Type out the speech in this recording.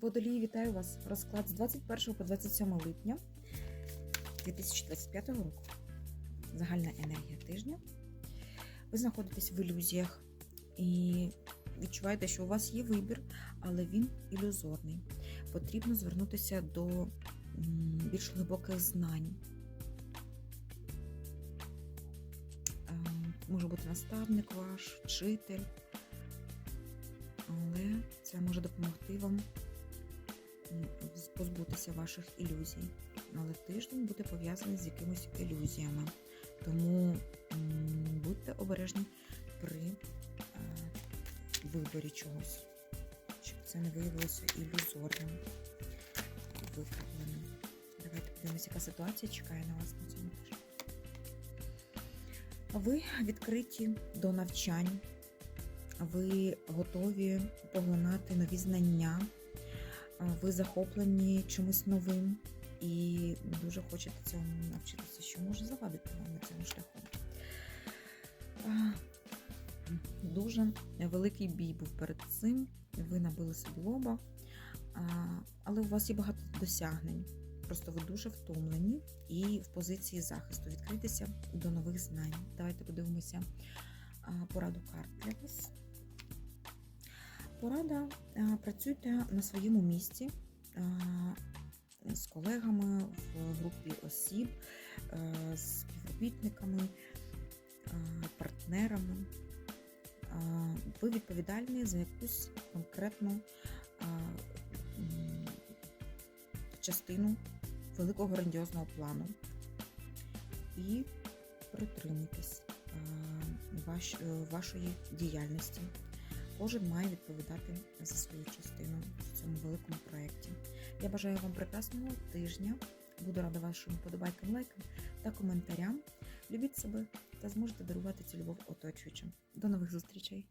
Водолії, вітаю вас! Розклад з 21 по 27 липня 2025 року. Загальна енергія тижня. Ви знаходитесь в ілюзіях і відчуваєте, що у вас є вибір, але він ілюзорний. Потрібно звернутися до більш глибоких знань. Ем, Може бути наставник ваш, вчитель, але це може допомогти вам позбутися ваших ілюзій. Але тиждень буде пов'язаний з якимись ілюзіями. Тому будьте обережні при е, виборі чогось, щоб це не виявилося ілюзорним виправленим. Давайте подивимося, яка ситуація чекає на вас на цьому тижні. Ви відкриті до навчань, ви готові поглинати нові знання, ви захоплені чимось новим і дуже хочете цьому навчитися, що може завадити вам на цьому шляху. Дуже великий бій був перед цим, ви набили собі лоба, але у вас є багато досягнень. Просто ви дуже втомлені і в позиції захисту. Відкритися до нових знань. Давайте подивимося пораду карт для вас. Порада працюйте на своєму місці з колегами в групі осіб, е, з співробітниками, е, партнерами. Ви відповідальні за якусь конкретну частину великого грандіозного плану і притримуйтесь е, ваш, е, вашої діяльності. Кожен має відповідати за свою частину в цьому великому проєкті. Я бажаю вам прекрасного тижня. Буду рада вашим подобайкам, лайкам та коментарям. Любіть себе та зможете дарувати цю любов оточуючим. До нових зустрічей!